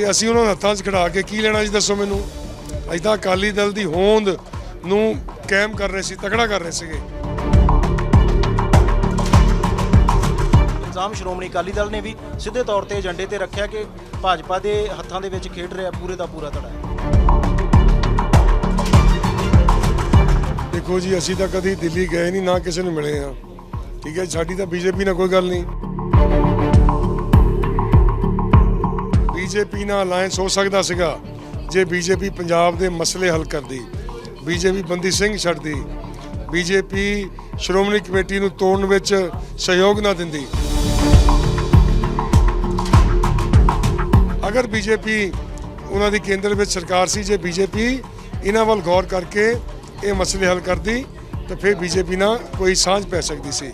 ਤੇ ਅਸੀਂ ਉਹਨਾਂ ਨੂੰ ਹੱਥਾਂ 'ਚ ਖੜਾ ਕੇ ਕੀ ਲੈਣਾ ਜੀ ਦੱਸੋ ਮੈਨੂੰ? ਤਾਂ ਅਕਾਲੀ ਦਲ ਦੀ ਹੋਂਦ ਨੂੰ ਕਾਇਮ ਕਰ ਰਹੇ ਸੀ ਤਕੜਾ ਕਰ ਰਹੇ ਸੀਗੇ। ਇਲਜ਼ਾਮ ਸ਼੍ਰੋਮਣੀ ਅਕਾਲੀ ਦਲ ਨੇ ਵੀ ਸਿੱਧੇ ਤੌਰ ਤੇ ਏਜੰਡੇ ਤੇ ਰੱਖਿਆ ਕਿ ਭਾਜਪਾ ਦੇ ਹੱਥਾਂ ਦੇ ਵਿੱਚ ਖੇਡ ਰਿਹਾ ਪੂਰੇ ਦਾ ਪੂਰਾ ਧੜਾ ਦੇਖੋ ਜੀ ਅਸੀਂ ਤਾਂ ਕਦੀ ਦਿੱਲੀ ਗਏ ਨਹੀਂ ਨਾ ਕਿਸੇ ਨੂੰ ਮਿਲੇ ਆ ਠੀਕ ਹੈ ਸਾਡੀ ਤਾਂ ਬੀਜੇਪੀ ਨਾਲ ਕੋਈ ਗੱਲ ਨਹੀਂ। ਬੀਜੇਪੀ ਨਾਲ ਅਲਾਈਅੰਸ ਹੋ ਸਕਦਾ ਸੀਗਾ, ਜੇ ਬੀਜੇਪੀ ਪੰਜਾਬ ਦੇ ਮਸਲੇ ਹੱਲ ਕਰਦੀ, ਬੀਜੇਪੀ ਬੰਦੀ ਸਿੰਘ ਛੱਡਦੀ, ਬੀਜੇਪੀ ਸ਼੍ਰੋਮਣੀ ਕਮੇਟੀ ਨੂੰ ਤੋੜਨ ਵਿੱਚ ਸਹਿਯੋਗ ਨਾ ਦਿੰਦੀ। ਅਗਰ ਬੀਜੇਪੀ ਉਹਨਾਂ ਦੀ ਕੇਂਦਰ ਵਿੱਚ ਸਰਕਾਰ ਸੀ, ਜੇ ਬੀਜੇਪੀ ਇਹਨਾਂ ਵੱਲ ਗੌਰ ਕਰਕੇ ਇਹ ਮਸਲੇ ਹੱਲ ਕਰਦੀ, ਤਾਂ ਫਿਰ ਬੀਜੇਪੀ ਨਾਲ ਕੋਈ ਸਾਂਝ ਪੈ ਸਕਦੀ ਸੀ।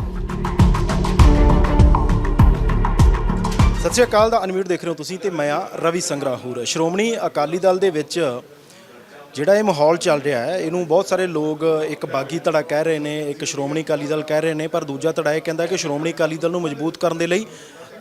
ਸਤਿ ਸ਼੍ਰੀ ਅਕਾਲ ਦਾ ਅਨਮਿਊਟ ਦੇਖ ਰਹੇ ਹੋ ਤੁਸੀਂ ਤੇ ਮੈਂ ਆ ਰਵੀ ਸੰਗਰਾਹੂਰ। ਸ਼੍ਰੋਮਣੀ ਅਕਾਲੀ ਦਲ ਦੇ ਵਿੱਚ ਜਿਹੜਾ ਇਹ ਮਾਹੌਲ ਚੱਲ ਰਿਹਾ ਹੈ, ਇਹਨੂੰ ਬਹੁਤ ਸਾਰੇ ਲੋਕ ਇੱਕ ਬਾਗੀ ਧੜਾ ਕਹਿ ਰਹੇ ਨੇ, ਇੱਕ ਸ਼੍ਰੋਮਣੀ ਅਕਾਲੀ ਦਲ ਕਹਿ ਰਹੇ ਨੇ, ਪਰ ਦੂਜਾ ਧੜਾ ਇਹ ਕਹਿੰਦਾ ਕਿ ਸ਼੍ਰੋਮਣੀ ਅਕਾਲੀ ਦਲ ਨੂੰ ਮਜ਼ਬੂਤ ਕਰਨ ਦੇ ਲਈ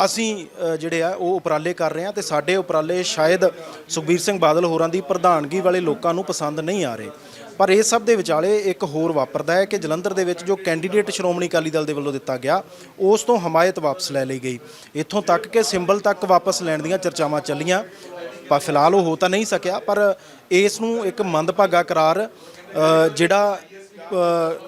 ਅਸੀਂ ਜਿਹੜੇ ਆ, ਉਹ ਉਪਰਾਲੇ ਕਰ ਰਹੇ ਹਾਂ ਤੇ ਸਾਡੇ ਉਪਰਾਲੇ ਸ਼ਾਇਦ ਸੁਖਬੀਰ ਸਿੰਘ ਬਾਦਲ ਹੋਰਾਂ ਦੀ ਪ੍ਰਧਾਨਗੀ ਵਾਲੇ ਲੋਕਾਂ ਨੂੰ ਪਸੰਦ ਨਹੀਂ ਆ ਰਹੇ। ਪਰ ਇਹ ਸਭ ਦੇ ਵਿਚਾਲੇ ਇੱਕ ਹੋਰ ਵਾਪਰਦਾ ਹੈ ਕਿ ਜਲੰਧਰ ਦੇ ਵਿੱਚ ਜੋ ਕੈਂਡੀਡੇਟ ਸ਼੍ਰੋਮਣੀ ਅਕਾਲੀ ਦਲ ਦੇ ਵੱਲੋਂ ਦਿੱਤਾ ਗਿਆ, ਉਸ ਤੋਂ ਹਮਾਇਤ ਵਾਪਸ ਲੈ ਲਈ ਗਈ। ਇੱਥੋਂ ਤੱਕ ਕਿ ਸਿੰਬਲ ਤੱਕ ਵਾਪਸ ਲੈਣ ਦੀਆਂ ਚਰਚਾਵਾਂ ਚੱਲੀਆਂ। ਪਰ ਫਿਲਹਾਲ ਉਹ ਹੋ ਤਾਂ ਨਹੀਂ ਸਕਿਆ, ਪਰ ਇਸ ਨੂੰ ਇੱਕ ਮੰਦਭਾਗਾ ਕਰਾਰ ਜਿਹੜਾ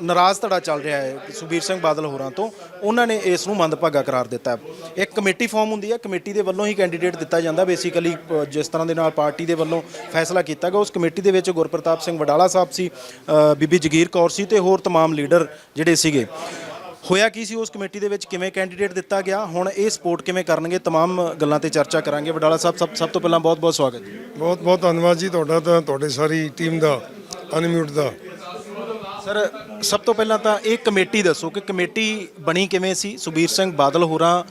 ਨਾਰਾਜ਼ ਧੜਾ ਚੱਲ ਰਿਹਾ ਹੈ ਸੁਖਬੀਰ ਸਿੰਘ ਬਾਦਲ ਹੋਰਾਂ ਤੋਂ ਉਹਨਾਂ ਨੇ ਇਸ ਨੂੰ ਮੰਦਭਾਗਾ ਕਰਾਰ ਦਿੱਤਾ ਹੈ। ਇੱਕ ਕਮੇਟੀ ਫਾਰਮ ਹੁੰਦੀ ਹੈ ਕਮੇਟੀ ਦੇ ਵੱਲੋਂ ਹੀ ਕੈਂਡੀਡੇਟ ਦਿੱਤਾ ਜਾਂਦਾ ਬੇਸਿਕਲੀ ਜਿਸ ਤਰ੍ਹਾਂ ਦੇ ਨਾਲ ਪਾਰਟੀ ਦੇ ਵੱਲੋਂ ਫੈਸਲਾ ਕੀਤਾ ਗਿਆ ਉਸ ਕਮੇਟੀ ਦੇ ਵਿੱਚ ਗੁਰਪ੍ਰਤਾਪ ਸਿੰਘ ਵਡਾਲਾ ਸਾਹਿਬ ਸੀ ਅ, ਬੀਬੀ ਜਗੀਰ ਕੌਰ ਸੀ ਤੇ ਹੋਰ तमाम ਲੀਡਰ ਜਿਹੜੇ ਸੀਗੇ ਹੋਇਆ ਕੀ ਸੀ ਉਸ ਕਮੇਟੀ ਦੇ ਵਿੱਚ ਕਿਵੇਂ ਕੈਂਡੀਡੇਟ ਦਿੱਤਾ ਗਿਆ ਹੁਣ ਇਹ ਸਪੋਰਟ ਕਿਵੇਂ ਕਰਨਗੇ तमाम ਗੱਲਾਂ ਤੇ ਚਰਚਾ ਕਰਾਂਗੇ ਵਡਾਲਾ ਸਾਹਿਬ ਸਭ ਸਭ ਤੋਂ ਪਹਿਲਾਂ ਬਹੁਤ ਬਹੁਤ ਸਵਾਗਤ ਜੀ ਬਹੁਤ ਬਹੁਤ ਧੰਨਵਾਦ ਜੀ ਤੁਹਾਡਾ ਤਾਂ ਤੁਹਾਡੇ ਸਾਰੀ ਟੀਮ ਦਾ ਅਨਮਿਊਟ ਦਾ ਸਰ, ਸਭ ਤੋਂ ਪਹਿਲਾਂ ਤਾਂ ਇਹ ਕਮੇਟੀ ਦੱਸੋ ਕਿ ਕਮੇਟੀ ਬਣੀ ਕਿਵੇਂ ਸੀ? ਸੁਬੀਰ ਸਿੰਘ ਬਾਦਲ ਹੋਰਾਂ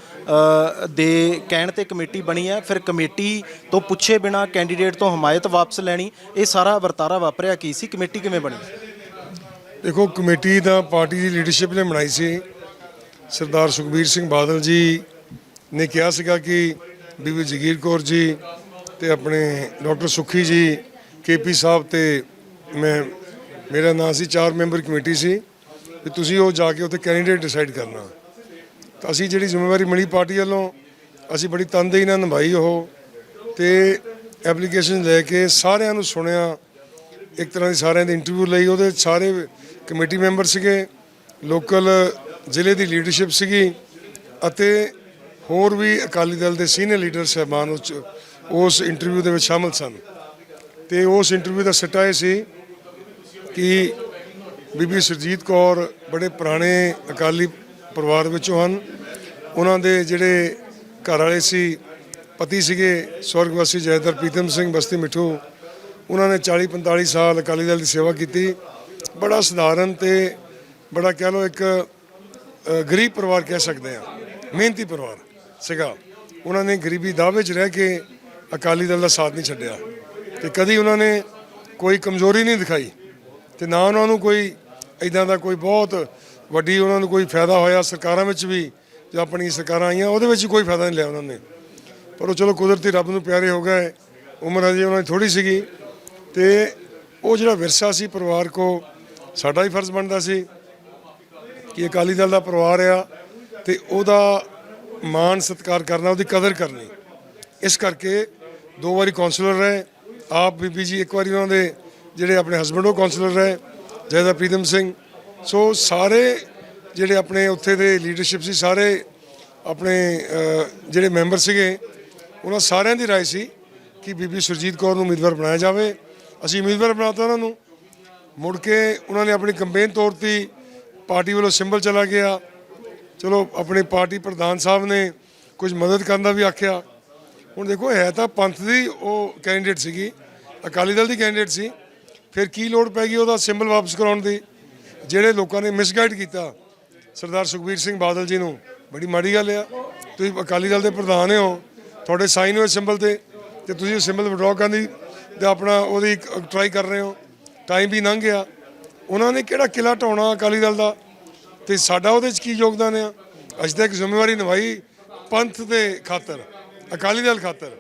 ਦੇ ਕਹਿਣ ਤੇ ਕਮੇਟੀ ਬਣੀ ਹੈ। ਫਿਰ ਕਮੇਟੀ ਤੋਂ ਪੁੱਛੇ ਬਿਨਾ ਕੈਂਡੀਡੇਟ ਤੋਂ ਹਮਾਇਤ ਵਾਪਸ ਲੈਣੀ, ਇਹ ਸਾਰਾ ਵਰਤਾਰਾ ਵਾਪਰਿਆ ਕੀ ਸੀ? ਕਮੇਟੀ ਕਿਵੇਂ ਬਣੀ? ਦੇਖੋ, ਕਮੇਟੀ ਤਾਂ ਪਾਰਟੀ ਦੀ ਲੀਡਰਸ਼ਿਪ ਨੇ ਬਣਾਈ ਸੀ। ਸਰਦਾਰ ਸੁਖਬੀਰ ਸਿੰਘ ਬਾਦਲ ਜੀ ਨੇ ਕਿਹਾ ਸੀਗਾ ਕਿ ਬੀਬੀ ਜਗੀਰ ਕੌਰ ਜੀ ਤੇ ਆਪਣੇ ਡਾਕਟਰ ਸੁਖੀ ਜੀ ਕੇਪੀ ਸਾਹਿਬ ਤੇ ਮੈਂ ਮੇਰਾ ਨਾਂ ਸੀ, ਚਾਰ ਮੈਂਬਰ ਕਮੇਟੀ ਸੀ ਤੇ ਤੁਸੀਂ ਉਹ ਜਾ ਕੇ ਉੱਥੇ ਕੈਂਡੀਡੇਟ ਡਿਸਾਈਡ ਕਰਨਾ। ਤਾਂ ਅਸੀਂ ਜਿਹੜੀ ਜ਼ਿੰਮੇਵਾਰੀ ਮਿਲੀ ਪਾਰਟੀ ਵੱਲੋਂ, ਅਸੀਂ ਬੜੀ ਤਨਦੇਹੀ ਨਾਲ ਨਿਭਾਈ ਉਹ ਤੇ ਐਪਲੀਕੇਸ਼ਨ ਲੈ ਕੇ ਸਾਰਿਆਂ ਨੂੰ ਸੁਣਿਆ। ਇੱਕ ਤਰ੍ਹਾਂ ਦੀ ਸਾਰਿਆਂ ਦੀ ਇੰਟਰਵਿਊ ਲਈ, ਉਹਦੇ ਸਾਰੇ ਕਮੇਟੀ ਮੈਂਬਰ ਸੀਗੇ ਲੋਕਲ ਜ਼ਿਲ੍ਹੇ ਦੀ ਲੀਡਰਸ਼ਿਪ ਸੀਗੀ ਅਤੇ ਹੋਰ ਵੀ ਅਕਾਲੀ ਦਲ ਦੇ ਸੀਨੀਅਰ ਲੀਡਰ ਸਹਿਬਾਨ ਉਸ ਉਸ ਇੰਟਰਵਿਊ ਦੇ ਵਿੱਚ ਸ਼ਾਮਲ ਸਨ। ਤੇ ਉਸ ਇੰਟਰਵਿਊ ਦਾ ਸਿੱਟਾ ਇਹ ਸੀ ਕਿ ਬੀਬੀ ਸਰਜੀਤ ਕੌਰ ਬੜੇ ਪੁਰਾਣੇ ਅਕਾਲੀ ਪਰਿਵਾਰ ਵਿੱਚੋਂ ਹਨ। ਉਹਨਾਂ ਦੇ ਜਿਹੜੇ ਘਰ ਵਾਲੇ ਸੀ, ਪਤੀ ਸੀਗੇ ਸਵਰਗਵਾਸੀ ਜੈਦਰ ਪ੍ਰੀਤਮ ਸਿੰਘ ਬਸਤੀ ਮਿੱਠੂ। ਉਹਨਾਂ ਨੇ 40 45 ਸਾਲ ਅਕਾਲੀ ਦਲ ਦੀ ਸੇਵਾ ਕੀਤੀ। ਬੜਾ ਸਧਾਰਨ ਤੇ ਬੜਾ ਕਹਿ ਲਓ ਇੱਕ ਗਰੀਬ ਪਰਿਵਾਰ ਕਹਿ ਸਕਦੇ ਆ ਮਿਹਨਤੀ ਪਰਿਵਾਰ ਸੀਗਾ। ਉਹਨਾਂ ਨੇ ਗਰੀਬੀ ਦਾਅਵੇ 'ਚ ਰਹਿ ਕੇ ਅਕਾਲੀ ਦਲ ਦਾ ਸਾਥ ਨਹੀਂ ਛੱਡਿਆ। ਤੇ ਕਦੀ ਉਹਨਾਂ ਨੇ ਕੋਈ ਕਮਜ਼ੋਰੀ ਨਹੀਂ ਦਿਖਾਈ। ਤੇ ਨਾ ਉਹਨਾਂ ਨੂੰ ਕੋਈ ਇਦਾਂ ਦਾ ਕੋਈ ਬਹੁਤ ਵੱਡੀ ਉਹਨਾਂ ਨੂੰ ਕੋਈ ਫਾਇਦਾ ਹੋਇਆ ਸਰਕਾਰਾਂ ਵਿੱਚ ਵੀ, ਜੋ ਆਪਣੀ ਸਰਕਾਰਾਂ ਆਈਆਂ, ਉਹਦੇ ਵਿੱਚ ਕੋਈ ਫਾਇਦਾ ਨਹੀਂ ਲਿਆ ਉਹਨਾਂ ਨੇ। ਪਰ ਉਹ ਚਲੋ ਕੁਦਰਤੀ ਰੱਬ ਨੂੰ ਪਿਆਰੇ ਹੋ ਗਏ, ਉਮਰ ਅਜੇ ਉਹਨਾਂ ਦੀ ਥੋੜੀ ਸੀਗੀ। ਤੇ ਉਹ ਜਿਹੜਾ ਵਿਰਸਾ ਸੀ ਪਰਿਵਾਰ ਕੋ, ਸਾਡਾ ਹੀ ਫਰਜ਼ ਬਣਦਾ ਸੀ ਕਿ ਅਕਾਲੀ ਦਲ ਦਾ ਪਰਿਵਾਰ ਆ ਤੇ ਉਹਦਾ ਮਾਣ ਸਤਿਕਾਰ ਕਰਨਾ, ਉਹਦੀ ਕਦਰ ਕਰਨੀ। ਇਸ ਕਰਕੇ ਦੋ ਵਾਰੀ ਕਾਉਂਸਲਰ ਰਹੇ, ਆਪ ਬੀਬੀ ਜੀ ਇੱਕ ਵਾਰੀ ਉਹਨਾਂ ਦੇ ਜਿਹੜੇ ਆਪਣੇ ਹਸਬੰਡ ਉਹ ਕਾਉਂਸਲਰ ਰਹੇ ਜੈਦਾ ਪ੍ਰੀਤਮ ਸਿੰਘ ਸੋ ਸਾਰੇ ਜਿਹੜੇ ਆਪਣੇ ਉੱਥੇ ਦੇ ਲੀਡਰਸ਼ਿਪ ਸੀ ਸਾਰੇ ਆਪਣੇ ਅਹ, ਜਿਹੜੇ ਮੈਂਬਰ ਸੀਗੇ ਉਹਨਾਂ ਸਾਰਿਆਂ ਦੀ رائے ਸੀ ਕਿ ਬੀਬੀ ਸੁਰਜੀਤ ਕੌਰ ਨੂੰ ਉਮੀਦਵਾਰ ਬਣਾਇਆ ਜਾਵੇ ਅਸੀਂ ਉਮੀਦਵਾਰ ਬਣਾਤਾ ਉਹਨਾਂ ਨੂੰ ਮੁੜ ਕੇ ਉਹਨਾਂ ਨੇ ਆਪਣੀ ਕੰਪੇਨ ਤੋਰਤੀ ਪਾਰਟੀ ਵੱਲੋਂ ਸਿੰਬਲ ਚਲਾ ਗਿਆ ਚਲੋ ਆਪਣੇ ਪਾਰਟੀ ਪ੍ਰਧਾਨ ਸਾਹਿਬ ਨੇ ਕੁਝ ਮਦਦ ਕਰਨ ਦਾ ਵੀ ਆਖਿਆ ਹੁਣ ਦੇਖੋ ਹੈ ਤਾਂ ਪੰਥ ਦੀ ਉਹ ਕੈਂਡੀਡੇਟ ਸੀਗੀ ਅਕਾਲੀ ਦਲ ਦੀ ਕੈਂਡੀਡੇਟ ਸੀ ਫਿਰ ਕੀ ਲੋੜ ਪੈ ਗਈ ਉਹਦਾ ਸਿੰਬਲ ਵਾਪਸ ਕਰਾਉਣ ਦੀ? ਜਿਹੜੇ ਲੋਕਾਂ ਨੇ ਮਿਸਗਾਈਡ ਕੀਤਾ, ਸਰਦਾਰ ਸੁਖਬੀਰ ਸਿੰਘ ਬਾਦਲ ਜੀ ਨੂੰ, ਬੜੀ ਮਾੜੀ ਗੱਲ ਆ। ਤੁਸੀਂ ਅਕਾਲੀ ਦਲ ਦੇ ਪ੍ਰਧਾਨ ਹੋ, ਤੁਹਾਡੇ ਸਾਈਨ ਹੋਏ ਸਿੰਬਲ ਤੇ ਤੇ ਤੁਸੀਂ ਉਹ ਸਿੰਬਲ ਵਿਡਰਾਅ ਕਰਨ ਦੀ ਤੇ ਆਪਣਾ ਉਹਦੀ ਟਰਾਈ ਕਰ ਰਹੇ ਹੋ। ਟਾਈਮ ਵੀ ਲੰਘ ਗਿਆ। ਉਹਨਾਂ ਨੇ ਕਿਹੜਾ ਕਿਲਾ ਢਾਉਣਾ ਅਕਾਲੀ ਦਲ ਦਾ? ਤੇ ਸਾਡਾ ਉਹਦੇ 'ਚ ਕੀ ਯੋਗਦਾਨ ਆ? ਅੱਜ ਤੱਕ ਜ਼ਿੰਮੇਵਾਰੀ ਨਿਭਾਈ ਪੰਥ ਦੇ ਖਾਤਰ, ਅਕਾਲੀ ਦਲ ਖਾਤਰ,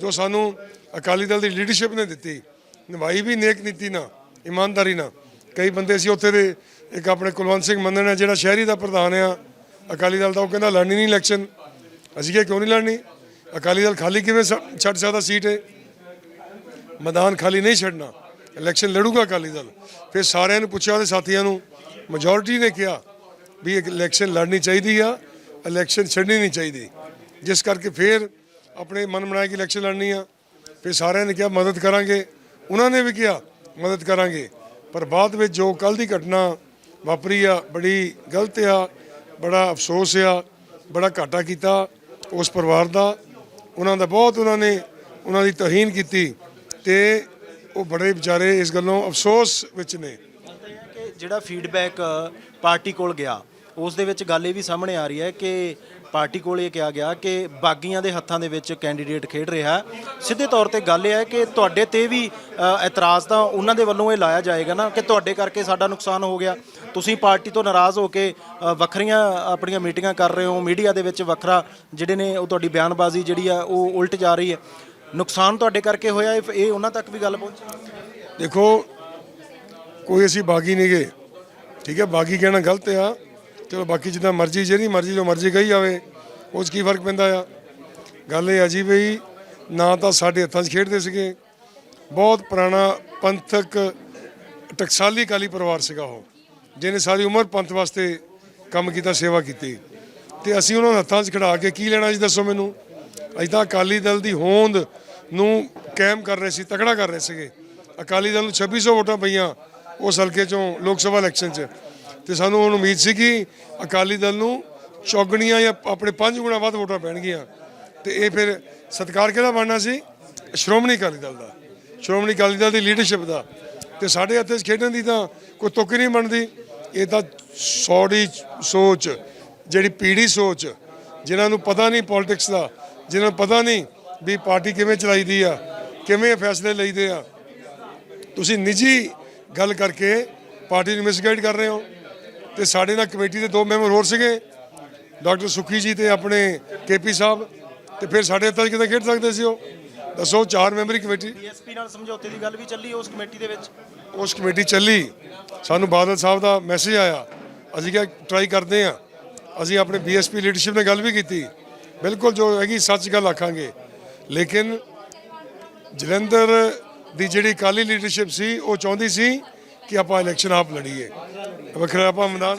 ਜੋ ਸਾਨੂੰ ਅਕਾਲੀ ਦਲ ਦੀ ਲੀਡਰਸ਼ਿਪ ਨੇ ਦਿੱਤੀ। ਨਿਭਾਈ ਵੀ ਨੇਕ ਨੀਤੀ ਨਾਲ, ਇਮਾਨਦਾਰੀ ਨਾਲ। ਕਈ ਬੰਦੇ ਸੀ ਉੱਥੇ ਦੇ, ਇੱਕ ਆਪਣੇ ਕੁਲਵੰਤ ਸਿੰਘ ਮੰਨਣ ਹੈ, ਜਿਹੜਾ ਸ਼ਹਿਰੀ ਦਾ ਪ੍ਰਧਾਨ ਆ। ਅਕਾਲੀ ਦਲ ਦਾ, ਉਹ ਕਹਿੰਦਾ, ਲੜਨੀ ਨਹੀਂ ਇਲੈਕਸ਼ਨ ਅਸੀਂ ਕਿਹਾ, ਕਿਉਂ ਨਹੀਂ ਲੜਨੀ? ਅਕਾਲੀ ਦਲ ਖਾਲੀ ਕਿਵੇਂ ਸ- ਛੱਡ ਸਕਦਾ ਸੀਟ ਹੈ ਮੈਦਾਨ ਖਾਲੀ ਨਹੀਂ ਛੱਡਣਾ। ਇਲੈਕਸ਼ਨ ਲੜੂਗਾ ਅਕਾਲੀ ਦਲ। ਫਿਰ ਸਾਰਿਆਂ ਨੂੰ ਪੁੱਛਿਆ, ਉਹਦੇ ਸਾਥੀਆਂ ਨੂੰ ਮੈਜੋਰਿਟੀ ਨੇ ਕਿਹਾ ਵੀ ਇਲੈਕਸ਼ਨ ਲੜਨੀ ਚਾਹੀਦੀ ਆ ਇਲੈਕਸ਼ਨ ਛੱਡਣੀ ਨਹੀਂ ਚਾਹੀਦੀ। ਜਿਸ ਕਰਕੇ ਫਿਰ ਆਪਣੇ ਮਨ ਬਣਾਇਆ ਕਿ ਇਲੈਕਸ਼ਨ ਲੜਨੀ ਆ। ਫਿਰ ਸਾਰਿਆਂ ਨੇ ਕਿਹਾ, ਮਦਦ ਕਰਾਂਗੇ। ਉਹਨਾਂ ਨੇ ਵੀ ਕਿਹਾ, ਮਦਦ ਕਰਾਂਗੇ। ਪਰ ਬਾਅਦ ਵਿੱਚ ਜੋ ਕੱਲ ਦੀ ਘਟਨਾ ਵਾਪਰੀ ਆ, ਬੜੀ ਗਲਤ ਆ, ਬੜਾ ਅਫਸੋਸ ਆ, ਬੜਾ ਘਾਟਾ ਕੀਤਾ ਉਸ ਪਰਿਵਾਰ ਦਾ। ਉਹਨਾਂ ਦਾ ਬਹੁਤ ਉਹਨਾਂ ਨੇ ਉਹਨਾਂ ਦੀ ਤਹੀਨ ਕੀਤੀ ਤੇ ਉਹ ਬੜੇ ਵਿਚਾਰੇ ਇਸ ਗੱਲੋਂ ਅਫਸੋਸ ਵਿੱਚ ਨੇ। ਜਿਹੜਾ ਫੀਡਬੈਕ ਪਾਰਟੀ ਕੋਲ ਗਿਆ, ਉਸ ਦੇ ਵਿੱਚ ਗੱਲ ਇਹ ਵੀ ਸਾਹਮਣੇ ਆ ਰਹੀ ਹੈ ਕਿ ਪਾਰਟੀ ਕੋਲ ਇਹ ਕਿਹਾ ਗਿਆ ਕਿ ਬਾਗੀਆਂ ਦੇ ਹੱਥਾਂ ਦੇ ਵਿੱਚ ਕੈਂਡੀਡੇਟ ਖੇਡ ਰਿਹਾ ਸਿੱਧੇ ਤੌਰ ਤੇ ਗੱਲ ਇਹ ਹੈ ਕਿ ਤੁਹਾਡੇ ਤੇ ਵੀ ਇਤਰਾਜ਼ ਤਾਂ ਉਹਨਾਂ ਦੇ ਵੱਲੋਂ ਇਹ ਲਾਇਆ ਜਾਏਗਾ ਨਾ ਕਿ ਤੁਹਾਡੇ ਕਰਕੇ ਸਾਡਾ ਨੁਕਸਾਨ ਹੋ ਗਿਆ। ਤੁਸੀਂ ਪਾਰਟੀ ਤੋਂ ਨਾਰਾਜ਼ ਹੋ ਕੇ ਵੱਖਰੀਆਂ ਆਪਣੀਆਂ ਮੀਟਿੰਗਾਂ ਕਰ ਰਹੇ ਹੋ, ਮੀਡੀਆ ਦੇ ਵਿੱਚ ਵੱਖਰਾ ਜਿਹੜੇ ਨੇ ਉਹ ਤੁਹਾਡੀ ਬਿਆਨਬਾਜ਼ੀ ਜਿਹੜੀ ਆ ਉਹ ਉਲਟ ਜਾ ਰਹੀ ਹੈ। ਨੁਕਸਾਨ ਤੁਹਾਡੇ ਕਰਕੇ ਹੋਇਆ ਇਹ ਇਹ ਉਹਨਾਂ ਤੱਕ ਵੀ ਗੱਲ ਪਹੁੰਚੀ? ਦੇਖੋ, ਕੋਈ ਅਸੀਂ ਬਾਗੀ ਨਹੀਂ ਗਏ ਠੀਕ ਹੈ, ਬਾਗੀ ਕਹਿਣਾ ਗਲਤ ਆ। ਚਲੋ ਬਾਕੀ ਜਿੱਦਾਂ ਮਰਜ਼ੀ, ਜਿਹੜੀ ਮਰਜ਼ੀ ਜੋ ਮਰਜ਼ੀ ਕਹੀ ਜਾਵੇ ਉਹ 'ਚ ਕੀ ਫ਼ਰਕ ਪੈਂਦਾ ਆ? ਗੱਲ ਇਹ ਆ ਜੀ ਨਾ ਤਾਂ ਸਾਡੇ ਹੱਥਾਂ 'ਚ ਖੇਡਦੇ ਸੀਗੇ। ਬਹੁਤ ਪੁਰਾਣਾ ਪੰਥਕ ਟਕਸਾਲੀ ਕਾਲੀ ਪਰਿਵਾਰ ਸੀਗਾ ਉਹ, ਜਿਹਨੇ ਸਾਰੀ ਉਮਰ ਪੰਥ ਵਾਸਤੇ ਕੰਮ ਕੀਤਾ, ਸੇਵਾ ਕੀਤੀ। ਤੇ ਅਸੀਂ ਉਹਨਾਂ ਨੂੰ ਹੱਥਾਂ 'ਚ ਖੜਾ ਕੇ ਕੀ ਲੈਣਾ ਜੀ ਦੱਸੋ ਮੈਨੂੰ? ਅਸੀਂ ਤਾਂ ਅਕਾਲੀ ਦਲ ਦੀ ਹੋਂਦ ਨੂੰ ਕਾਇਮ ਕਰ ਰਹੇ ਸੀ, ਤਕੜਾ ਕਰ ਰਹੇ ਸੀਗੇ। ਅਕਾਲੀ ਦਲ ਨੂੰ 2600 ਵੋਟਾਂ ਪਈਆਂ ਉਸ ਹਲਕੇ ਚੋਂ ਲੋਕ ਸਭਾ ਇਲੈਕਸ਼ਨ 'ਚ। ਤੇ ਸਾਨੂੰ ਹੁਣ ਉਮੀਦ ਸੀ ਕਿ ਅਕਾਲੀ ਦਲ ਨੂੰ ਚੌਗਣੀਆਂ ਜਾਂ ਆਪਣੇ ਪੰਜ ਗੁਣਾ ਵੱਧ ਵੋਟਾਂ ਪੈਣਗੀਆਂ। ਤੇ ਇਹ ਫਿਰ ਸਤਿਕਾਰ ਕਿਹਦਾ ਬਣਨਾ ਸੀ? ਸ਼੍ਰੋਮਣੀ ਅਕਾਲੀ ਦਲ ਦਾ। ਸ਼੍ਰੋਮਣੀ ਅਕਾਲੀ ਦਲ ਦੀ ਲੀਡਰਸ਼ਿਪ ਦਾ। ਤੇ ਸਾਡੇ ਹੱਥੇ 'ਚ ਖੇਡਣ ਦੀ ਤਾਂ ਕੋਈ ਤੁੱਕ ਹੀ ਨਹੀਂ ਬਣਦੀ। ਇਹ ਤਾਂ ਸੌੜੀ ਸੋਚ, ਜਿਹੜੀ ਪੀੜੀ ਸੋਚ, ਜਿਨ੍ਹਾਂ ਨੂੰ ਪਤਾ ਨਹੀਂ ਪੋਲਿਟਿਕਸ ਦਾ, ਜਿਨ੍ਹਾਂ ਨੂੰ ਪਤਾ ਨਹੀਂ ਵੀ ਪਾਰਟੀ ਕਿਵੇਂ ਚਲਾਈਦੀ ਆ, ਕਿਵੇਂ ਫੈਸਲੇ ਲਈਦੇ ਆ। ਤੁਸੀਂ ਨਿੱਜੀ ਗੱਲ ਕਰਕੇ ਪਾਰਟੀ ਨੂੰ ਮਿਸਗਾਈਡ ਕਰ ਰਹੇ ਹੋ। ਤੇ ਸਾਡੇ ਨਾਲ ਕਮੇਟੀ ਦੇ ਦੋ ਮੈਂਬਰ ਹੋਰ ਸੀਗੇ ਡਾਕਟਰ ਸੁਖੀ ਜੀ ਤੇ ਆਪਣੇ ਕੇਪੀ ਸਾਹਿਬ ਤੇ ਫਿਰ ਸਾਡੇ 'ਚ ਕਿਤੇ ਖੇਡ ਸਕਦੇ ਸੀ ਉਹ? ਦੱਸੋ ਚਾਰ ਮੈਂਬਰੀ ਕਮੇਟੀ। ਡੀਐਸਪੀ ਨਾਲ ਸਮਝੌਤੇ ਦੀ ਗੱਲ ਵੀ ਚੱਲੀ ਉਸ ਕਮੇਟੀ ਦੇ ਵਿੱਚ? ਉਸ ਕਮੇਟੀ ਚੱਲੀ। ਸਾਨੂੰ ਬਾਦਲ ਸਾਹਿਬ ਦਾ ਮੈਸੇਜ ਆਇਆ। ਅਸੀਂ ਕਿਹਾ ਟਰਾਈ ਕਰਦੇ ਆ ਅਸੀਂ ਆਪਣੇ ਬੀਐਸਪੀ ਲੀਡਰਸ਼ਿਪ ਨਾਲ ਗੱਲ ਵੀ ਕੀਤੀ। ਬਿਲਕੁਲ ਜੋ ਹੈਗੀ ਸੱਚ ਗੱਲ ਆਖਾਂਗੇ। ਲੇਕਿਨ ਜਲੰਧਰ ਦੀ ਜਿਹੜੀ ਕਾਲੀ ਲੀਡਰਸ਼ਿਪ ਸੀ ਉਹ ਚਾਹੁੰਦੀ ਸੀ ਕਿ ਆਪਾਂ ਇਲੈਕਸ਼ਨ ਆਪ ਲੜੀਏ। ਵੱਖਰਾ ਆਪਾਂ ਮੈਦਾਨ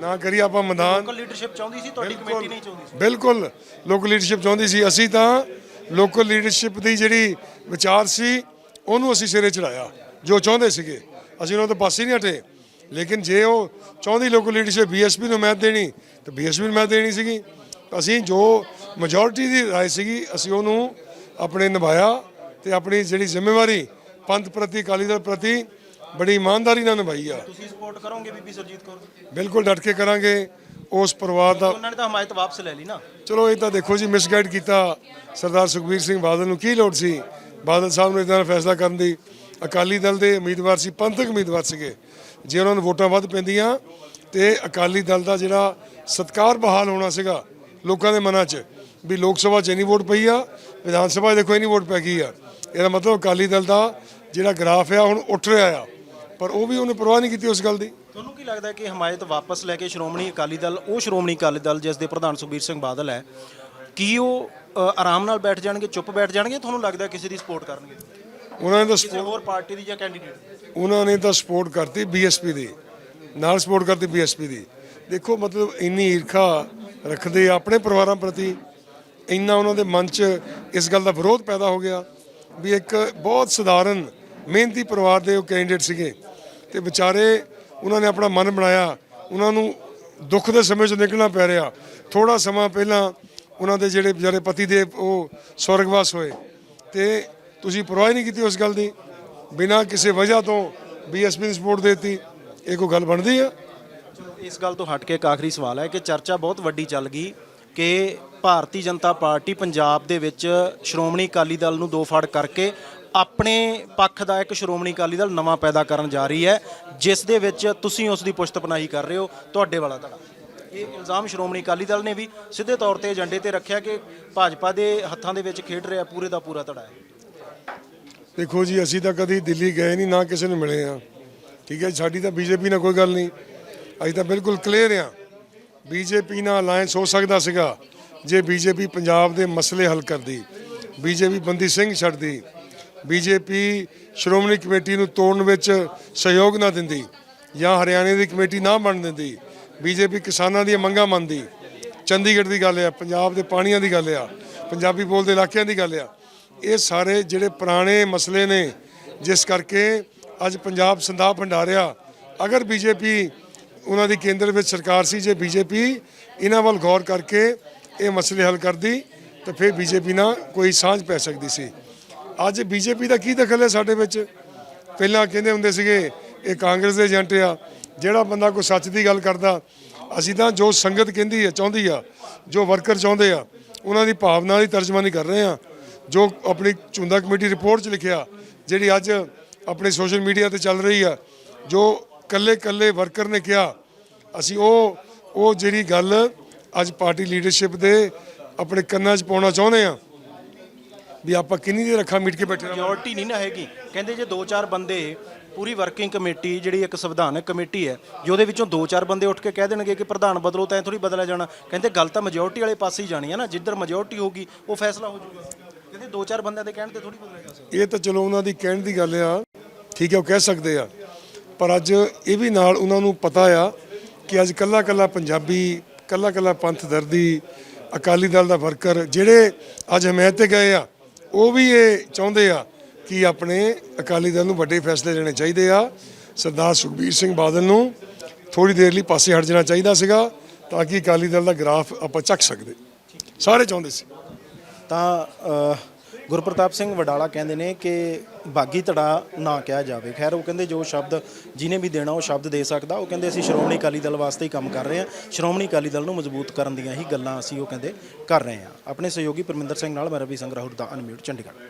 ਨਾ ਕਰੀਏ ਆਪਾਂ ਮੈਦਾਨ ਲੋਕਲ ਲੀਡਰਸ਼ਿਪ ਚਾਹੁੰਦੀ ਸੀ ਤੁਹਾਡੀ ਕਮੇਟੀ ਨਹੀਂ ਚਾਹੁੰਦੀ ਸੀ ਬਿਲਕੁਲ ਲੋਕਲ ਲੀਡਰਸ਼ਿਪ ਚਾਹੁੰਦੀ ਸੀ ਅਸੀਂ ਤਾਂ ਲੋਕਲ ਲੀਡਰਸ਼ਿਪ ਦੀ ਜਿਹੜੀ ਵਿਚਾਰ ਸੀ ਉਹਨੂੰ ਅਸੀਂ ਸਿਰੇ ਚੜਾਇਆ ਜੋ ਚਾਹੁੰਦੇ ਸੀਗੇ ਅਸੀਂ ਉਹਨਾਂ ਤੋਂ ਪਾਸੇ ਨਹੀਂ ਹਟੇ ਲੇਕਿਨ ਜੇ ਉਹ ਚਾਹੁੰਦੀ ਲੋਕਲ ਲੀਡਰਸ਼ਿਪ ਬੀਐਸਪੀ ਨੂੰ ਮੈਂ ਦੇਣੀ ਤੇ ਬੀਐਸਪੀ ਨੂੰ ਮੈਂ ਦੇਣੀ ਸੀਗੀ ਅਸੀਂ ਜੋ ਮੈਜੋਰਿਟੀ ਦੀ رائے ਸੀਗੀ ਅਸੀਂ ਉਹਨੂੰ ਆਪਣੇ ਨਿਭਾਇਆ ਤੇ ਆਪਣੀ ਜਿਹੜੀ ਜ਼ਿੰਮੇਵਾਰੀ ਪੰਥ ਪ੍ਰਤੀ ਅਕਾਲੀ ਦਲ ਪ੍ਰਤੀ ਬੜੀ ਇਮਾਨਦਾਰੀ ਨਾਲ ਨਿਭਾਈ ਆ। ਤੁਸੀਂ ਸਪੋਰਟ ਕਰੋਗੇ ਬੀਬੀ ਸਰਜੀਤ ਕੌਰ? ਬਿਲਕੁਲ ਡਟ ਕੇ ਕਰਾਂਗੇ। ਉਸ ਪਰਿਵਾਰ ਦਾ ਉਹਨਾਂ ਨੇ ਤਾਂ ਹਮਾਇਤ ਵਾਪਸ ਲੈ ਲਈ ਨਾ। ਚਲੋ ਇਹ ਤਾਂ ਦੇਖੋ ਜੀ ਮਿਸਗਾਈਡ ਕੀਤਾ ਸਰਦਾਰ ਸੁਖਬੀਰ ਸਿੰਘ ਬਾਦਲ ਨੂੰ। ਕੀ ਲੋੜ ਸੀ? ਬਾਦਲ ਸਾਹਿਬ ਨੂੰ ਇਦਾਂ ਦਾ ਫੈਸਲਾ ਕਰਨ ਦੀ? ਅਕਾਲੀ ਦਲ ਦੇ ਉਮੀਦਵਾਰ ਸੀ ਪੰਥਕ ਉਮੀਦਵਾਰ ਸੀਗੇ। ਜੇ ਉਹਨਾਂ ਨੂੰ ਵੋਟਾਂ ਵੱਧ ਪੈਂਦੀਆਂ ਤੇ ਅਕਾਲੀ ਦਲ ਦਾ ਜਿਹੜਾ ਸਤਕਾਰ ਬਹਾਲ ਹੋਣਾ ਸੀਗਾ ਲੋਕਾਂ ਦੇ ਮਨਾਂ 'ਚ ਵੀ ਲੋਕ ਸਭਾ 'ਚ ਇੰਨੀ ਵੋਟ ਪਈ ਆ ਵਿਧਾਨ ਸਭਾ 'ਚ ਦੇਖੋ ਇੰਨੀ ਵੋਟ ਪੈ ਗਈ ਆ। ਇਹਦਾ ਮਤਲਬ ਅਕਾਲੀ ਦਲ ਦਾ ਜਿਹੜਾ ਗ੍ਰਾਫ ਆ ਹੁਣ ਉੱਠ ਰਿਹਾ ਆ। ਪਰ ਉਹ ਵੀ ਉਹਨੇ ਪਰਵਾਹ ਨਹੀਂ ਕੀਤੀ ਉਸ ਗੱਲ ਦੀ। ਤੁਹਾਨੂੰ ਕੀ ਲੱਗਦਾ ਕਿ ਹਮਾਇਤ ਵਾਪਸ ਲੈ ਕੇ ਸ਼੍ਰੋਮਣੀ ਅਕਾਲੀ ਦਲ ਉਹ ਸ਼੍ਰੋਮਣੀ ਅਕਾਲੀ ਦਲ ਜਿਸ ਦੇ ਪ੍ਰਧਾਨ ਸੁਖਬੀਰ ਸਿੰਘ ਬਾਦਲ ਹੈ ਕੀ ਉਹ ਅ, ਆਰਾਮ ਨਾਲ ਬੈਠ ਜਾਣਗੇ ਚੁੱਪ ਬੈਠ ਜਾਣਗੇ? ਤੁਹਾਨੂੰ ਲੱਗਦਾ ਕਿਸੇ ਦੀ ਸਪੋਰਟ ਕਰਨਗੇ? ਉਹਨਾਂ ਨੇ ਤਾਂ ਕਿਸੇ ਹੋਰ ਪਾਰਟੀ ਦੀ ਜਾਂ ਕੈਂਡੀਡੇਟ ਉਹਨਾਂ ਨੇ ਤਾਂ ਸਪੋਰਟ ਕਰਤੀ ਬੀਐਸਪੀ ਦੀ। ਨਾਲ ਸਪੋਰਟ ਕਰਤੀ ਬੀਐਸਪੀ ਦੀ। ਦੇਖੋ ਮਤਲਬ ਇੰਨੀ ਈਰਖਾ ਰੱਖਦੇ ਆ ਆਪਣੇ ਪਰਿਵਾਰਾਂ ਪ੍ਰਤੀ ਇੰਨਾ ਉਹਨਾਂ ਦੇ ਮਨ 'ਚ ਇਸ ਗੱਲ ਦਾ ਵਿਰੋਧ ਪੈਦਾ ਹੋ ਗਿਆ ਵੀ ਇੱਕ ਬਹੁਤ ਸਧਾਰਨ ਮਿਹਨਤੀ ਪਰਿਵਾਰ ਦੇ ਉਹ ਕੈਂਡੀਡੇਟ ਸੀਗੇ। ਤੇ ਵਿਚਾਰੇ ਉਹਨਾਂ ਨੇ ਆਪਣਾ ਮਨ ਬਣਾਇਆ, ਉਹਨਾਂ ਨੂੰ ਦੁੱਖ ਦੇ ਸਮੇਂ 'ਚੋਂ ਨਿਕਲਣਾ ਪੈ ਰਿਹਾ। ਥੋੜਾ ਸਮਾਂ ਪਹਿਲਾਂ ਉਹਨਾਂ ਦੇ ਜਿਹੜੇ ਵਿਚਾਰੇ ਪਤੀ ਦੇ ਉਹ ਸਵਰਗਵਾਸ ਹੋਏ। ਤੇ ਤੁਸੀਂ ਪਰਵਾਹ ਨਹੀਂ ਕੀਤੀ ਉਸ ਗੱਲ ਦੀ? ਬਿਨਾਂ ਕਿਸੇ ਵਜ੍ਹਾ ਤੋਂ ਬੀਐਸਪੀ ਨੂੰ ਸਪੋਰਟ ਦਿੱਤੀ। ਇਹ ਕੋਈ ਗੱਲ ਬਣਦੀ ਆ? ਇਸ ਗੱਲ ਤੋਂ ਹਟ ਕੇ ਇੱਕ ਆਖਰੀ ਸਵਾਲ ਹੈ ਕਿ ਚਰਚਾ ਬਹੁਤ ਵੱਡੀ ਚੱਲ ਗਈ ਕਿ ਭਾਰਤੀ ਜਨਤਾ ਪਾਰਟੀ ਪੰਜਾਬ ਦੇ ਵਿੱਚ ਸ਼੍ਰੋਮਣੀ ਅਕਾਲੀ ਦਲ ਨੂੰ ਦੋ ਫੜ ਕਰਕੇ ਆਪਣੇ ਪੱਖ ਦਾ ਇੱਕ ਸ਼੍ਰੋਮਣੀ ਅਕਾਲੀ ਦਲ ਨਵਾਂ ਪੈਦਾ ਕਰਨ ਜਾ ਰਹੀ ਹੈ, ਜਿਸ ਦੇ ਵਿੱਚ ਤੁਸੀਂ ਉਸ ਦੀ ਪੁਸ਼ਤਪਨਾਹੀ ਕਰ ਰਹੇ ਹੋ, ਤੁਹਾਡੇ ਵਾਲਾ ਧੜਾ। ਇਹ ਇਲਜ਼ਾਮ ਸ਼੍ਰੋਮਣੀ ਅਕਾਲੀ ਦਲ ਨੇ ਵੀ ਸਿੱਧੇ ਤੌਰ ਤੇ ਏਜੰਡੇ ਤੇ ਰੱਖਿਆ ਕਿ ਭਾਜਪਾ ਦੇ ਹੱਥਾਂ ਦੇ ਵਿੱਚ ਖੇਡ ਰਿਹਾ ਪੂਰੇ ਦਾ ਪੂਰਾ ਧੜਾ ਹੈ। ਦੇਖੋ ਜੀ, ਅਸੀਂ ਤਾਂ ਕਦੀ ਦਿੱਲੀ ਗਏ ਨਹੀਂ, ਨਾ ਕਿਸੇ ਨੂੰ ਮਿਲੇ ਆ ਠੀਕ ਹੈ ਸਾਡੀ ਤਾਂ ਬੀਜੇਪੀ ਨਾਲ ਕੋਈ ਗੱਲ ਨਹੀਂ। ਅਸੀਂ ਤਾਂ ਬਿਲਕੁਲ ਕਲੀਅਰ ਆ ਬੀਜੇਪੀ ਨਾਲ ਅਲਾਈਅੰਸ ਹੋ ਸਕਦਾ ਸੀਗਾ, ਜੇ ਬੀਜੇਪੀ ਪੰਜਾਬ ਦੇ ਮਸਲੇ ਹੱਲ ਕਰਦੀ। ਬੀਜੇਪੀ ਬੰਦੀ ਸਿੰਘ ਛੱਡਦੀ। ਬੀਜੇਪੀ ਸ਼੍ਰੋਮਣੀ ਕਮੇਟੀ ਨੂੰ ਤੋੜਨ ਵਿੱਚ ਸਹਿਯੋਗ ਨਾ ਦਿੰਦੀ ਜਾਂ ਹਰਿਆਣੇ ਦੀ ਕਮੇਟੀ ਨਾ ਬਣ ਦਿੰਦੀ, ਬੀਜੇਪੀ ਕਿਸਾਨਾਂ ਦੀਆਂ ਮੰਗਾਂ ਮੰਨਦੀ। ਚੰਡੀਗੜ੍ਹ ਦੀ ਗੱਲ ਆ, ਪੰਜਾਬ ਦੇ ਪਾਣੀਆਂ ਦੀ ਗੱਲ ਆ, ਪੰਜਾਬੀ ਬੋਲਦੇ ਇਲਾਕਿਆਂ ਦੀ ਗੱਲ ਆ। ਇਹ ਸਾਰੇ ਜਿਹੜੇ ਪੁਰਾਣੇ ਮਸਲੇ ਨੇ, ਜਿਸ ਕਰਕੇ ਅੱਜ ਪੰਜਾਬ ਸੰਦਾ ਭੰਡਾਰਿਆ। ਅਗਰ ਬੀਜੇਪੀ ਉਹਨਾਂ ਦੀ ਕੇਂਦਰ ਵਿੱਚ ਸਰਕਾਰ ਸੀ, ਜੇ ਬੀਜੇਪੀ ਇਹਨਾਂ ਵੱਲ ਗੌਰ ਕਰਕੇ ਇਹ ਮਸਲੇ ਹੱਲ ਕਰਦੀ, ਤਾਂ ਫਿਰ ਬੀਜੇਪੀ ਨਾਲ ਕੋਈ ਸਾਂਝ ਪੈ ਸਕਦੀ ਸੀ। ਅੱਜ ਬੀਜੇਪੀ ਦਾ ਕੀ ਦਖਲ ਹੈ ਸਾਡੇ ਵਿੱਚ? ਪਹਿਲਾਂ ਕਹਿੰਦੇ ਹੁੰਦੇ ਸੀਗੇ, ਇਹ ਕਾਂਗਰਸ ਦੇ ਏਜੰਟ ਆ, ਜਿਹੜਾ ਬੰਦਾ ਕੋਈ ਸੱਚ ਦੀ ਗੱਲ ਕਰਦਾ, ਅਸੀਂ ਤਾਂ ਜੋ ਸੰਗਤ ਕਹਿੰਦੀ ਹੈ, ਚਾਹੁੰਦੀ ਆ, ਜੋ ਵਰਕਰ ਚਾਹੁੰਦੇ ਆ, ਉਹਨਾਂ ਦੀ ਭਾਵਨਾ ਦੀ ਤਰਜਮਾਨੀ ਕਰ ਰਹੇ ਆ। ਜੋ ਆਪਣੀ ਚੁੰਦਾ ਕਮੇਟੀ ਰਿਪੋਰਟ 'ਚ ਲਿਖਿਆ, ਜਿਹੜੀ ਅੱਜ ਆਪਣੇ ਸੋਸ਼ਲ ਮੀਡੀਆ ਤੇ ਚੱਲ ਰਹੀ ਆ, ਜੋ ਕੱਲੇ ਕੱਲੇ ਵਰਕਰ ਨੇ ਕਿਹਾ, ਅਸੀਂ ਉਹ ਉਹ ਜਿਹੜੀ ਗੱਲ ਅੱਜ ਪਾਰਟੀ ਲੀਡਰਸ਼ਿਪ ਦੇ ਆਪਣੇ ਕੰਨਾਂ 'ਚ ਪਾਉਣਾ ਚਾਹੁੰਦੇ ਆ। ਵੀ ਆਪਾਂ ਕਿੰਨੀ ਦੇਰ ਅੱਖਾਂ ਮੀਟ ਕੇ ਬੈਠੇ ਮੈਜੋਰਟੀ ਨਹੀਂ ਨਾ ਹੈਗੀ। ਕਹਿੰਦੇ ਜੇ ਦੋ ਚਾਰ ਬੰਦੇ ਪੂਰੀ ਵਰਕਿੰਗ ਕਮੇਟੀ ਜਿਹੜੀ ਇੱਕ ਸੰਵਿਧਾਨਕ ਕਮੇਟੀ ਹੈ ਜੇ ਉਹਦੇ ਵਿੱਚੋਂ ਦੋ ਚਾਰ ਬੰਦੇ ਉੱਠ ਕੇ ਕਹਿ ਦੇਣਗੇ ਕਿ ਪ੍ਰਧਾਨ ਬਦਲੋ ਤਾਂ ਐ ਥੋੜੀ ਬਦਲਿਆ ਜਾਣਾ। ਕਹਿੰਦੇ ਗੱਲ ਤਾਂ ਮੈਜੋਰਟੀ ਵਾਲੇ ਪਾਸੇ ਹੀ ਜਾਣੀ ਹੈ ਨਾ। ਜਿੱਧਰ ਮੈਜੋਰਟੀ ਹੋਊਗੀ ਉਹ ਫੈਸਲਾ ਹੋ ਜਾਊਗਾ। ਕਹਿੰਦੇ ਦੋ ਚਾਰ ਬੰਦਿਆਂ ਦੇ ਕਹਿਣ ਤੇ ਥੋੜੀ ਬਦਲਿਆ ਜਾ ਸਕਦਾ। ਇਹ ਤਾਂ ਚਲੋ ਉਹਨਾਂ ਦੀ ਕਹਿਣ ਦੀ ਗੱਲ ਆ। ਠੀਕ ਹੈ ਉਹ ਕਹਿ ਸਕਦੇ ਆ। ਪਰ ਅੱਜ ਇਹ ਵੀ ਨਾਲ ਉਹਨਾਂ ਨੂੰ ਪਤਾ ਆ ਕਿ ਅੱਜ ਕੱਲਾ ਕੱਲਾ ਪੰਜਾਬੀ ਕੱਲਾ ਕੱਲਾ ਪੰਥ ਦਰਦੀ ਅਕਾਲੀ ਦਲ ਦਾ ਵਰਕਰ ਜਿਹੜੇ ਅੱਜ ਹਮਾਇਤ ਤੇ ਗਏ ਆ ਉਹ ਵੀ ਇਹ ਚਾਹੁੰਦੇ ਆ ਕਿ ਆਪਣੇ ਅਕਾਲੀ ਦਲ ਨੂੰ ਵੱਡੇ ਫੈਸਲੇ ਲੈਣੇ ਚਾਹੀਦੇ ਆ। ਸਰਦਾਰ ਸੁਖਬੀਰ ਸਿੰਘ ਬਾਦਲ ਨੂੰ ਥੋੜੀ ਦੇਰ ਲਈ ਪਾਸੇ ਹਟ ਜਾਣਾ ਚਾਹੀਦਾ ਸੀਗਾ ਤਾਂ ਕਿ ਅਕਾਲੀ ਦਲ ਦਾ ਗ੍ਰਾਫ ਆਪਾਂ ਚੱਕ ਸਕਦੇ। ਸਾਰੇ ਚਾਹੁੰਦੇ ਸੀ। ਤਾਂ ਗੁਰਪ੍ਰਤਾਪ ਸਿੰਘ ਵਡਾਲਾ ਕਹਿੰਦੇ ਨੇ ਕਿ ਬਾਗੀ ਧੜਾ ਨਾ ਕਿਹਾ ਜਾਵੇ। ਖੈਰ, ਉਹ ਕਹਿੰਦੇ ਜੋ ਸ਼ਬਦ ਜਿਹਨੇ ਵੀ ਦੇਣਾ, ਉਹ ਸ਼ਬਦ ਦੇ ਸਕਦਾ। ਉਹ ਕਹਿੰਦੇ ਅਸੀਂ ਸ਼੍ਰੋਮਣੀ ਅਕਾਲੀ ਦਲ ਵਾਸਤੇ ਹੀ ਕੰਮ ਕਰ ਰਹੇ ਹਾਂ। ਸ਼੍ਰੋਮਣੀ ਅਕਾਲੀ ਦਲ ਨੂੰ ਮਜ਼ਬੂਤ ਕਰਨ ਦੀਆਂ ਹੀ ਗੱਲਾਂ ਅਸੀਂ ਉਹ ਕਹਿੰਦੇ ਕਰ ਰਹੇ ਹਾਂ। ਆਪਣੇ ਸਹਿਯੋਗੀ ਪਰਮਿੰਦਰ ਸਿੰਘ ਨਾਲ ਮੈਂ ਰਵੀ ਸਿੰਘ ਦਾ ਅਨਮਿਊਟ, ਚੰਡੀਗੜ੍ਹ।